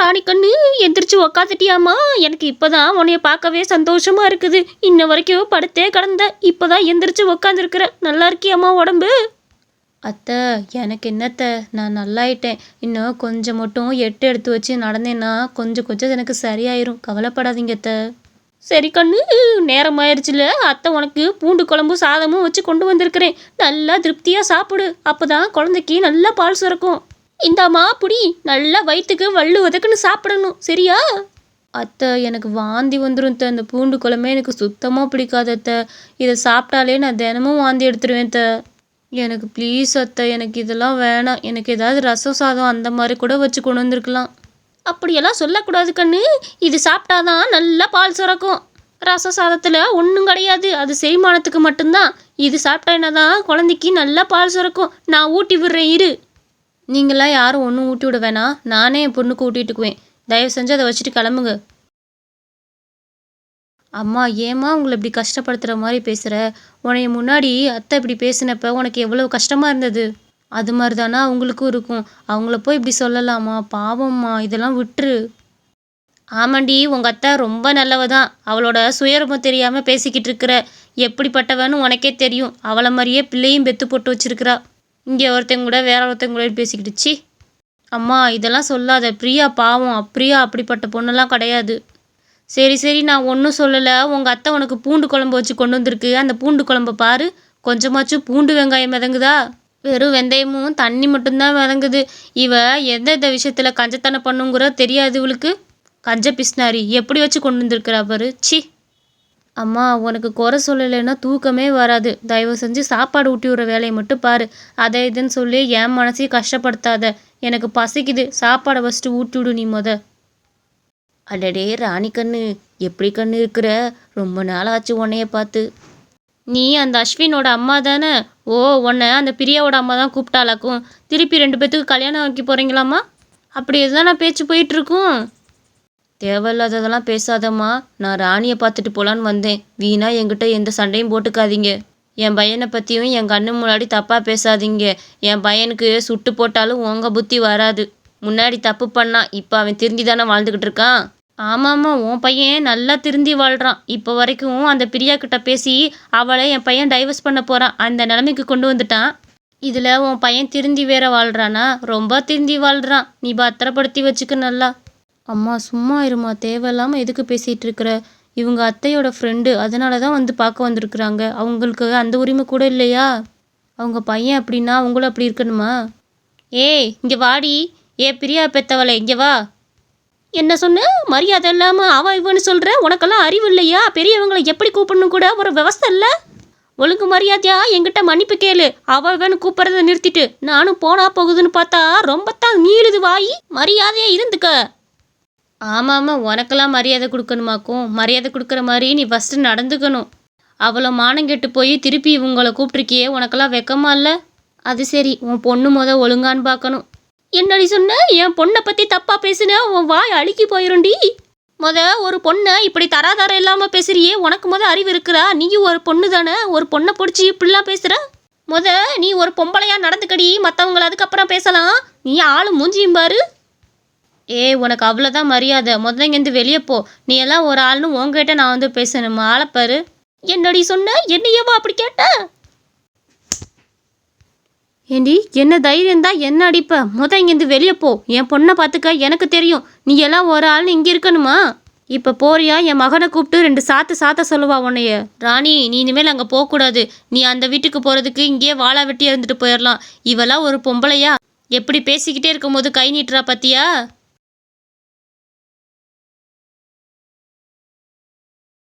ராணி கண்ணு எந்திரிச்சு உக்காந்துட்டியாமா எனக்கு இப்பதான் உன்னைய பார்க்கவே சந்தோஷமா இருக்குது. இன்ன வரைக்கும் படுத்தே கிடந்த இப்பதான் எந்திரிச்சு உக்காந்துருக்குற. நல்லா இருக்கியாம்மா உடம்பு? அத்தை எனக்கு என்னத்த நான் நல்லாயிட்டேன். இன்னும் கொஞ்சம் மட்டும் எட்டு எடுத்து வச்சு நடந்தேன்னா கொஞ்சம் கொஞ்சம் எனக்கு சரியாயிரும். கவலைப்படாதீங்க அத்தை. சரி கண்ணு நேரம் ஆயிடுச்சுல அத்தை உனக்கு பூண்டு குழம்பு சாதமும் வச்சு கொண்டு வந்திருக்கிறேன். நல்லா திருப்தியாக சாப்பிடு. அப்பதான் குழந்தைக்கு நல்லா பால் சுரக்கும். இந்தாம்மா புடி. நல்லா வயிற்றுக்கு வள்ளு வதக்குன்னு சாப்பிடணும். சரியா? அத்தை எனக்கு வாந்தி வந்துடும் அத்தை. இந்த பூண்டு குழம்பே எனக்கு சுத்தமாக பிடிக்காது அத்தை. இதை சாப்பிட்டாலே நான் தினமும் வாந்தி எடுத்துருவேன் அத்தை. எனக்கு ப்ளீஸ் அத்தை எனக்கு இதெல்லாம் வேணாம். எனக்கு ஏதாவது ரசம் சாதம் அந்த மாதிரி கூட வச்சு கொண்டு வந்திருக்கலாம். அப்படியெல்லாம் சொல்லக்கூடாது கண்ணு. இது சாப்பிட்டாதான் நல்லா பால் சுரக்கும். ரச சாதத்தில் ஒன்றும் கிடையாது. அது செரிமானத்துக்கு மட்டும்தான். இது சாப்பிட்டா தான் குழந்தைக்கு நல்லா பால் சுரக்கும். நான் ஊட்டி விடுறேன் இரு. நீங்களாம் யாரும் ஒன்றும் ஊட்டி விட வேணாம் நானே என் பொண்ணுக்கு ஊட்டிட்டுக்குவேன். தயவு செஞ்சு அதை வச்சுட்டு கிளம்புங்க. அம்மா ஏம்மா உங்களை இப்படி கஷ்டப்படுத்துகிற மாதிரி பேசுகிற உனைய முன்னாடி அத்தை இப்படி பேசினப்ப உனக்கு எவ்வளோ கஷ்டமாக இருந்தது? அது மாதிரி தானே அவங்களுக்கும் இருக்கும். அவங்கள போய் இப்படி சொல்லலாமா? பாவம்மா இதெல்லாம் விட்டுரு. ஆமாண்டி உங்கள் அத்தை ரொம்ப நல்லவ தான் அவளோட சுயரூபம் தெரியாமல் பேசிக்கிட்டு இருக்கிற. எப்படிப்பட்டவன்னு உனக்கே தெரியும். அவளை மாதிரியே பிள்ளையும் பெத்து போட்டு வச்சிருக்கிறா. இங்கே ஒருத்தங்க கூட வேற ஒருத்தங்க கூட பேசிக்கிட்டுச்சி அம்மா இதெல்லாம் சொல்லாத. பிரியா பாவம். பிரியா அப்படிப்பட்ட பொண்ணெல்லாம் கிடையாது. சரி சரி நான் ஒன்றும் சொல்லலை. உங்கள் அத்தை உனக்கு பூண்டு குழம்பு வச்சு கொண்டு வந்திருக்கு. அந்த பூண்டு குழம்பை பாரு. கொஞ்சமாச்சும் பூண்டு வெங்காயம் மிதங்குதா? வெறும் வெந்தயமும் தண்ணி மட்டும்தான் மிதங்குது. இவ எந்தெந்த விஷயத்தில் கஞ்சத்தனை பண்ணுங்கிற தெரியாது இவளுக்கு. கஞ்ச பிஸ்னாரி எப்படி வச்சு கொண்டு வந்திருக்கிறா பாரு. சி. அம்மா உனக்கு குறை சொல்லலைன்னா தூக்கமே வராது. தயவு செஞ்சு சாப்பாடு ஊட்டி விடுற வேலையை மட்டும் பாரு. அதை இதுன்னு சொல்லி என் மனசையும் கஷ்டப்படுத்தாத. எனக்கு பசிக்குது. சாப்பாடை ஃபஸ்ட்டு ஊட்டி விடு நீ முத. அடடே ராணி கண்ணு எப்படி கண்ணு இருக்கிற? ரொம்ப நாள் ஆச்சு உன்னைய பார்த்து. நீ அந்த அஸ்வினோட அம்மா தானே? ஓ உன்னை அந்த பிரியாவோட அம்மா தான் கூப்பிட்டாலாக்கும் திருப்பி ரெண்டு பேத்துக்கு கல்யாணம் வைக்க போகிறீங்களாம்மா அப்படி எதுதான் பேச்சு போயிட்டுருக்கும் தேவையில்லாததெல்லாம் பேசாதம்மா. நான் ராணியை பார்த்துட்டு போலான்னு வந்தேன். வீணாக என்கிட்ட எந்த சண்டையும் போட்டுக்காதீங்க. என் பையனை பற்றியும் என் கண்ணு முன்னாடி தப்பாக பேசாதீங்க. என் பையனுக்கு சுட்டு போட்டாலும் உங்கள் புத்தி வராது. முன்னாடி தப்பு பண்ணான் இப்போ அவன் திருந்தி தானே வாழ்ந்துக்கிட்டு இருக்கான்? ஆமாம்மா உன் பையன் நல்லா திருந்தி வாழ்கிறான் இப்போ வரைக்கும் அந்த பிரியா கிட்ட பேசி அவளை என் பையன் டைவர்ஸ் பண்ண போகிறான் அந்த நிலைமைக்கு கொண்டு வந்துட்டான். இதில் உன் பையன் திருந்தி வேற வாழ்கிறானா ரொம்ப திருந்தி வாழ்கிறான் நீ பத்திரப்படுத்தி வச்சுக்க நல்லா. அம்மா சும்மா இருமா தேவையில்லாமல் எதுக்கு பேசிகிட்டு இருக்கிற? இவங்க அத்தையோட ஃப்ரெண்டு அதனால தான் வந்து பார்க்க வந்திருக்குறாங்க. அவங்களுக்கு அந்த உரிமை கூட இல்லையா? அவங்க பையன் அப்படின்னா அவங்களும் அப்படி இருக்கணுமா? ஏய் இங்கே வாடி. ஏ பிரியா பெத்தவளை இங்கே வா. என்ன சொன்ன? மரியாதை இல்லாமல் அவ இவன்னு சொல்கிற உனக்கெல்லாம் அறிவு இல்லையா? பெரியவங்களை எப்படி கூப்பிடணும் கூட? ஒரு விவசாய இல்லை? ஒழுங்கு மரியாதையா? என்கிட்ட மன்னிப்பு கேளு. அவ இவன்னு கூப்பிட்றத நிறுத்திட்டு நானும் போனா போகுதுன்னு பார்த்தா ரொம்பத்தான் நீளுது வாய். மரியாதையாக இருந்துக்க. ஆமாம் ஆமாம் உனக்கெல்லாம் மரியாதை கொடுக்கணுமாக்கும். மரியாதை கொடுக்குற மாதிரி நீ ஃபஸ்ட்டு நடந்துக்கணும். அவ்வளோ மானம் கெட்டு போய் திருப்பி இவங்களை கூப்பிட்ருக்கியே உனக்கெல்லாம் வெக்கமா இல்லை? அது சரி உன் பொண்ணு முத ஒழுங்கான்னு பார்க்கணும். என்னடி சொன்ன? என் பொண்ணை பற்றி தப்பாக பேசுனா? உன் வாய் அழுக்கி போயிருண்டி முத ஒரு பொண்ணை இப்படி தராதரம் இல்லாமல் பேசுறியே உனக்கு முத அறிவு இருக்கிறா நீயும் ஒரு பொண்ணு தானே? ஒரு பொண்ணை பிடிச்சி இப்படிலாம் பேசுகிற முத நீ ஒரு பொம்பளையாக நடந்துக்கடி மற்றவங்கள அதுக்கப்புறம் பேசலாம். நீ ஆளும் மூஞ்சியும் பாரு. ஏய் உனக்கு அவ்வளோதான் மரியாதை. முதல்ல இங்கேருந்து வெளியே போ. நீ எல்லாம் ஒரு ஆள்னு உங்ககிட்ட நான் வந்து பேசணும். ஆளப்பாரு என்னடி சொன்ன? என்னையவா அப்படி கேட்ட? ஏண்டி என்ன தைரியம் தான் என்ன அடிப்ப? முத இங்கேருந்து வெளியே போ. என் பொண்ணை பார்த்துக்க. எனக்கு தெரியும். நீ எல்லாம் ஒரு ஆள்னு இங்கே இருக்கணுமா? இப்போ போறியா? என் மகனை கூப்பிட்டு ரெண்டு சாத்து சாத்த சொல்லுவா உன்னைய. ராணி நீ இனிமேல் அங்கே போகக்கூடாது. நீ அந்த வீட்டுக்கு போகிறதுக்கு இங்கேயே வாழா வெட்டி இருந்துட்டு போயிடலாம். இவெல்லாம் ஒரு பொம்பளையா? எப்படி பேசிக்கிட்டே இருக்கும்போது கை நீட்டுறா பத்தியா?